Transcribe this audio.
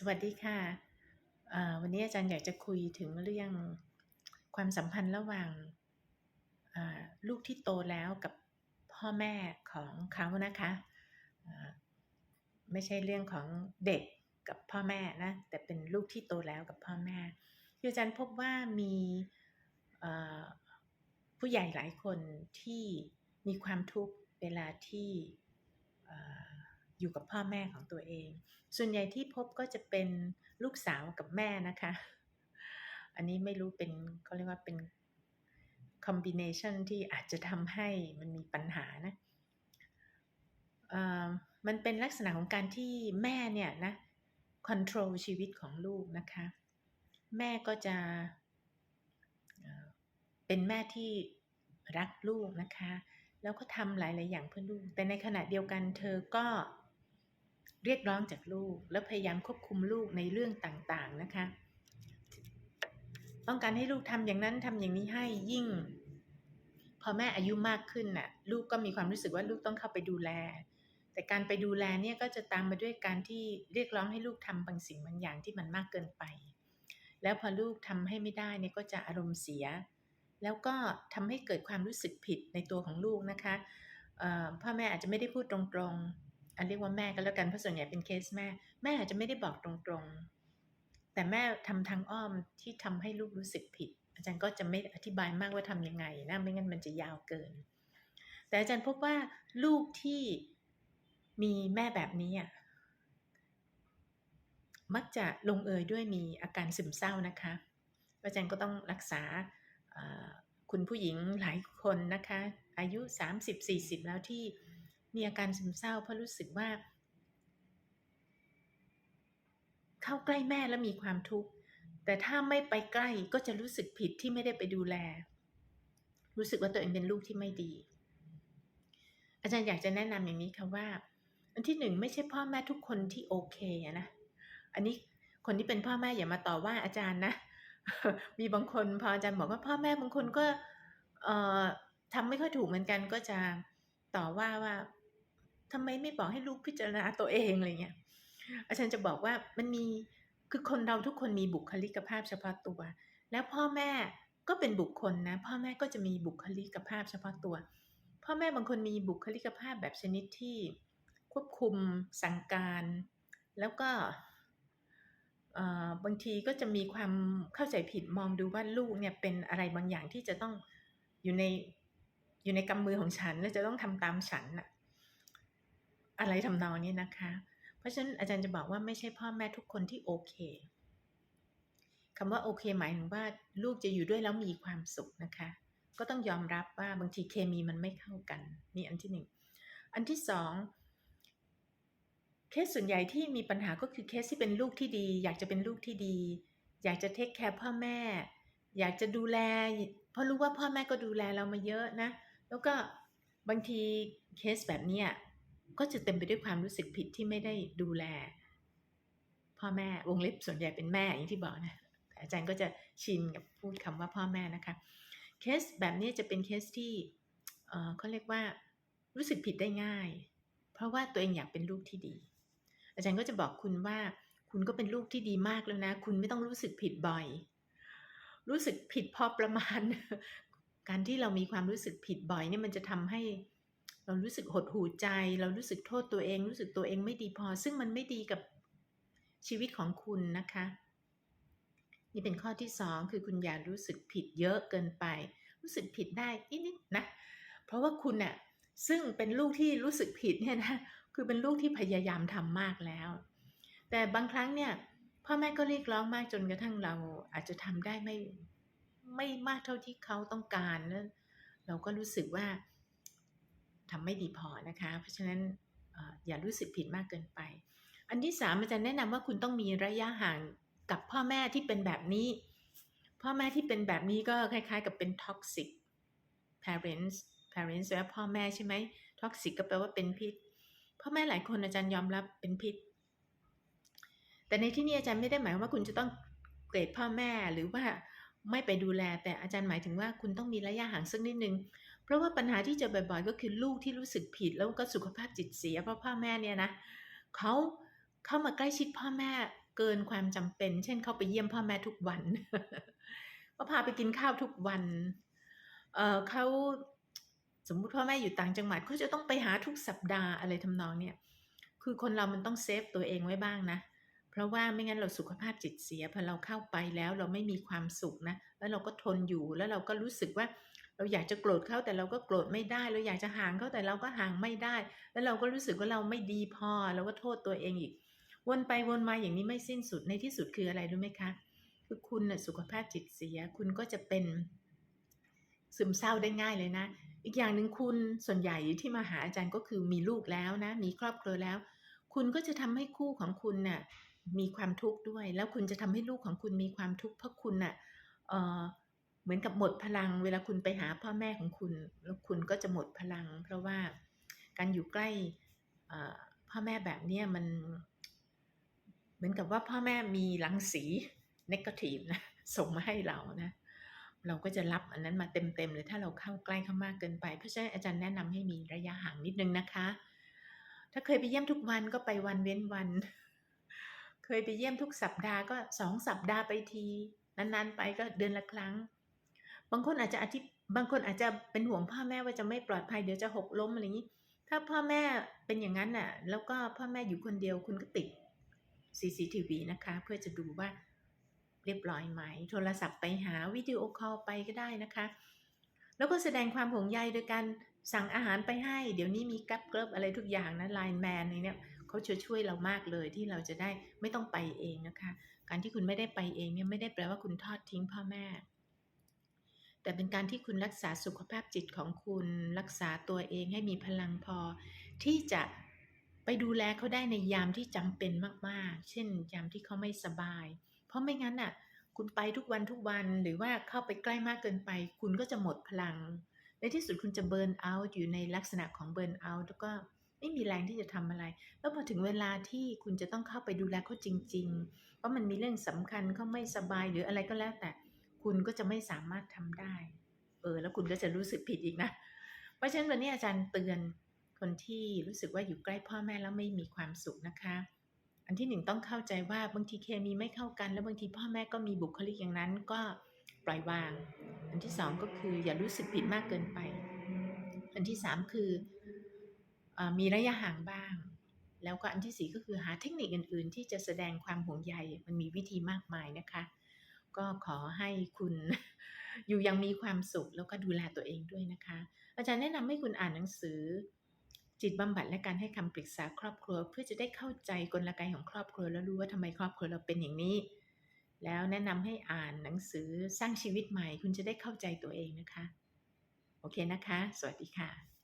สวัสดีค่ะ วันนี้อาจารย์อยากจะคุยถึงเรื่องความสัมพันธ์ระหว่างลูกที่โตแล้วกับพ่อแม่ของเขานะคะไม่ใช่เรื่องของเด็กกับพ่อแม่นะแต่เป็นลูกที่โตแล้วกับพ่อแม่คืออาจารย์พบว่ามีผู้ใหญ่หลายคนที่มีความทุกข์เวลาที่เอยู่กับพ่อแม่ของตัวเอง ส่วนใหญ่ที่พบก็จะเป็นลูกสาวกับแม่นะคะ อันนี้ไม่รู้เป็นเขาเรียกว่าเป็นคอมบิเนชันที่อาจจะทำให้มันมีปัญหานะอ่อมันเป็นลักษณะของการที่แม่เนี่ยนะคอนโทรลชีวิตของลูกนะคะ แม่ก็จะเอ่อเป็นแม่ที่รักลูกนะคะ แล้วก็ทำหลาย ๆ อย่างเพื่อลูก แต่ในขณะเดียวกันเธอก็เเรียกร้องจากลูก แล้วพยายามควบคุมลูกในเรื่องต่างๆนะคะ ต้องการให้ลูกทำอย่างนั้นทำอย่างนี้ให้ยิ่ง พอแม่อายุมากขึ้นน่ะ ลูกก็มีความรู้สึกว่าลูกต้องเข้าไปดูแล แต่การไปดูแลเนี่ยก็จะตามมาด้วยการที่เรียกร้องให้ลูกทำบางสิ่งบางอย่างที่มันมากเกินไป แล้วพอลูกทำให้ไม่ได้เนี่ยก็จะอารมณ์เสีย แล้วก็ทำให้เกิดความรู้สึกผิดในตัวของลูกนะคะพ่อแม่อาจจะไม่ได้พูดตรงๆ อันเรียกว่าแม่ก็แล้วกันเพราะส่วนใหญ่เป็นเคสแม่ แม่อาจจะไม่ได้บอกตรงๆ แต่แม่ทำทางอ้อมที่ทำให้ลูกรู้สึกผิด อาจารย์ก็จะไม่อธิบายมากว่าทำยังไงนะไม่งั้นมันจะยาวเกิน แต่อาจารย์พบว่าลูกที่มีแม่แบบนี้อะมักจะลงเอยด้วยมีอาการซึมเศร้านะคะอาจารย์ก็ต้องรักษาคุณผู้หญิงหลายคนนะคะ อายุ 30-40 แล้วที่ มีอาการซึมเศร้า เพราะรู้สึกว่า เข้าใกล้แม่แล้วมีความทุกข์แต่ถ้าไม่ไปใกล้ก็จะรู้สึกผิดที่ไม่ได้ไปดูแล รู้สึกว่าตัวเองเป็นลูกที่ไม่ดี อาจารย์อยากจะแนะนำอย่างนี้ค่ะว่า อันที่หนึ่งไม่ใช่พ่อแม่ทุกคนที่โอเคนะอันนี้คนที่เป็นพ่อแม่อย่ามาต่อว่าอาจารย์นะ มีบางคนพออาจารย์บอกว่าพ่อแม่บางคนก็ทำไม่ค่อยถูกเหมือนกันก็จะต่อว่าว่า ทำไมไม่บอกให้ลูกพิจารณาตัวเองอะไรเงี้ยอาจารย์จะบอกว่ามันมีคือคนเราทุกคนมีบุคลิกภาพเฉพาะตัว แล้วพ่อแม่ก็เป็นบุคคลนะ พ่อแม่ก็จะมีบุคลิกภาพเฉพาะตัว พ่อแม่บางคนมีบุคลิกภาพแบบชนิดที่ควบคุมสั่งการ แล้วก็บางทีก็จะมีความเข้าใจผิดมองดูว่าลูกเนี่ยเป็นอะไรบางอย่างที่จะต้องอยู่ในอยู่ในกำมือของฉัน และจะต้องทำตามฉันน่ะ อะไรทำนองนี้นะคะ เพราะฉะนั้นอาจารย์จะบอกว่าไม่ใช่พ่อแม่ทุกคนที่โอเคคำว่าโอเค หมายถึงว่าลูกจะอยู่ด้วยแล้วมีความสุขนะคะ ก็ต้องยอมรับว่าบางทีเคมีมันไม่เข้ากัน นี่อันที่หนึ่งอันที่สองเคสส่วนใหญ่ที่มีปัญหาก็คือเคสที่เป็นลูกที่ดี อยากจะเป็นลูกที่ดี อยากจะเทคแคร์พ่อแม่ อยากจะดูแล เพราะรู้ว่าพ่อแม่ก็ดูแลเรามาเยอะนะ แล้วก็บางทีเคสแบบนี้ ก็จะเต็มไปด้วยความรู้สึกผิดที่ไม่ได้ดูแล พ่อแม่วงเล็บส่วนใหญ่เป็นแม่อย่างที่บอกนะแต่อาจารย์ก็จะชินกับพูดคำว่าพ่อแม่นะคะเคสแบบนี้จะเป็นเคสที่เขาเรียกว่ารู้สึกผิดได้ง่าย เพราะว่าตัวเองอยากเป็นลูกที่ดี อาจารย์ก็จะบอกคุณว่า คุณก็เป็นลูกที่ดีมากแล้วนะ คุณไม่ต้องรู้สึกผิดบ่อย รู้สึกผิดพอประมาณ การที่เรามีความรู้สึกผิดบ่อยเนี่ยมันจะทำให้ เรารู้สึกหดหู่ใจ เรารู้สึกโทษตัวเอง รู้สึกตัวเองไม่ดีพอ ซึ่งมันไม่ดีกับชีวิตของคุณนะคะ นี่เป็นข้อที่สองคือคุณอย่ารู้สึกผิดเยอะเกินไป รู้สึกผิดได้นิดๆนะ เพราะว่าคุณน่ะซึ่งเป็นลูกที่รู้สึกผิดเนี่ยนะคือเป็นลูกที่พยายามทำมากแล้ว แต่บางครั้งเนี่ยพ่อแม่ก็เรียกร้องมากจนกระทั่งเราอาจจะทำได้ไม่ไม่มากเท่าที่เขาต้องการแล้วเราก็รู้สึกว่า ทำไม่ดีพอนะคะ เพราะฉะนั้นอย่ารู้สึกผิดมากเกินไป อันที่สามอาจารย์แนะนำว่าคุณต้องมีระยะห่างกับพ่อแม่ที่เป็นแบบนี้ พ่อแม่ที่เป็นแบบนี้ก็คล้ายๆ กับเป็น toxic parents parents แปลว่าพ่อแม่ใช่ไหม toxic ก็แปลว่าเป็นพิษ พ่อแม่หลายคนอาจารย์ยอมรับเป็นพิษ แต่ในที่นี้อาจารย์ไม่ได้หมายว่าคุณจะต้องเกรดพ่อแม่หรือว่า ไม่ไปดูแล แต่อาจารย์หมายถึงว่าคุณต้องมีระยะห่างสักนิดนึง เพราะว่าปัญหาที่เจอบ่อยๆ ก็คือลูกที่รู้สึกผิดแล้วก็สุขภาพจิตเสียเพราะพ่อแม่เนี่ยนะเขาเข้ามาใกล้ชิดพ่อแม่เกินความจำเป็น เช่นเขาไปเยี่ยมพ่อแม่ทุกวันก็พาไปกินข้าวทุกวันเออเขาสมมุติพ่อแม่อยู่ต่างจังหวัดเขาจะต้องไปหาทุกสัปดาห์อะไรทำนองเนี้ยคือคนเรามันต้องเซฟตัวเองไว้บ้างนะเราะว่าไม่งั้นเราสุขภาพจิตเสียพอเราเข้าไปแล้วเราไม่มีความสุขนะ แล้วเราก็ทนอยู่แล้วเราก็รู้สึกว่า เราอยากจะโกรธเขาแต่เราก็โกรธไม่ได้ เราอยากจะห่างเขาแต่เราก็ห่างไม่ได้ แล้วเราก็รู้สึกว่าเราไม่ดีพอเราก็โทษตัวเองอีก วนไปวนมาอย่างนี้ไม่สิ้นสุดในที่สุดคืออะไรรู้ไหมคะคือคุณน่ะสุขภาพจิตเสีย คุณก็จะเป็น ซึมเศร้าได้ง่ายเลยนะ อีกอย่างหนึ่งคุณส่วนใหญ่ที่มาหาอาจารย์ก็คือมีลูกแล้วนะ มีครอบครัวแล้ว คุณก็จะทำให้คู่ของคุณน่ะ มีความทุกข์ด้วย แล้วคุณจะทำให้ลูกของคุณมีความทุกข์เพราะคุณน่ะเออเหมือนกับหมดพลัง เวลาคุณไปหาพ่อแม่ของคุณ แล้วคุณก็จะหมดพลัง เพราะว่าการอยู่ใกล้พ่อแม่แบบเนี้ยมัน เหมือนกับว่าพ่อแม่มีรังสีเนกาทิฟนะส่งมาให้เรานะเราก็จะรับอันนั้นมาเต็มๆเลยถ้าเราเข้าใกล้เขามากเกินไป เพราะฉะนั้นอาจารย์แนะนำให้มีระยะห่างนิดนึงนะคะ ถ้าเคยไปเยี่ยมทุกวันก็ไปวันเว้นวัน เคยไปเยี่ยมทุกสัปดาห์ก็2สัปดาห์ไปที นานๆไปก็เดือนละครั้ง บางคนอาจจะอธิบางคนอาจจะเป็นห่วงพ่อแม่ว่าจะไม่ปลอดภัยเดี๋ยวจะหกล้มอะไรอย่างนี้ ถ้าพ่อแม่เป็นอย่างงั้นน่ะ แล้วก็พ่อแม่อยู่คนเดียวคุณก็ติด CCTV นะคะ เพื่อจะดูว่าเรียบร้อยไหม โทรศัพท์ไปหาวิดีโอคอลไปก็ได้นะคะ แล้วก็แสดงความห่วงใยโดยการสั่งอาหารไปให้ เดี๋ยวนี้มี Grab เกิบอะไรทุกอย่างนะ Line Man อะไรเนี่ย เขาจะช่วยเรามากเลยที่เราจะได้ไม่ต้องไปเองนะคะ การที่คุณไม่ได้ไปเองเนี่ยไม่ได้แปลว่าคุณทอดทิ้งพ่อแม่ แต่เป็นการที่คุณรักษาสุขภาพจิตของคุณรักษาตัวเองให้มีพลังพอ ที่จะไปดูแลเขาได้ในยามที่จำเป็นมากๆ เช่น ยามที่เขาไม่สบาย เพราะไม่งั้นน่ะคุณไปทุกวันทุกวันหรือว่าเข้าไปใกล้มากเกินไป คุณก็จะหมดพลัง ในที่สุดคุณจะเบิร์นเอาต์อยู่ในลักษณะของเบิร์นเอาต์แล้วก็ ไม่มีแรงที่จะทำอะไร แล้วพอถึงเวลาที่คุณจะต้องเข้าไปดูแลเขาจริง ๆ เพราะมันมีเรื่องสำคัญเขาไม่สบายหรืออะไรก็แล้ว แต่คุณก็จะไม่สามารถทำได้ เออ แล้วคุณก็จะรู้สึกผิดอีกนะ เพราะฉะนั้นวันนี้อาจารย์เตือนคนที่รู้สึกว่าอยู่ใกล้พ่อแม่แล้วไม่มีความสุขนะคะ อันที่1ต้องเข้าใจว่าบางทีเคมีไม่เข้ากัน แล้วบางทีพ่อแม่ก็มีบุคลิกอย่างนั้นก็ปล่อยวาง อันที่2ก็คืออย่ารู้สึกผิดมากเกินไป อันที่3คือ มีระยะห่างบ้าง แล้วก็อันที่ 4 ก็คือหาเทคนิคอื่น ๆ ที่จะแสดงความห่วงใยมันมีวิธีมากมายนะคะ ก็ขอให้คุณอยู่ยังมีความสุขแล้วก็ดูแลตัวเองด้วยนะคะ อาจารย์แนะนำให้คุณอ่านหนังสือ จิตบำบัดและการให้คำปรึกษาครอบครัว เพื่อจะได้เข้าใจกลไกของครอบครัว แล้วรู้ว่าทำไมครอบครัวเราเป็นอย่างนี้ แล้วแนะนำให้อ่านหนังสือสร้างชีวิตใหม่ คุณจะได้เข้าใจตัวเองนะคะ โอเคนะคะ สวัสดีค่ะ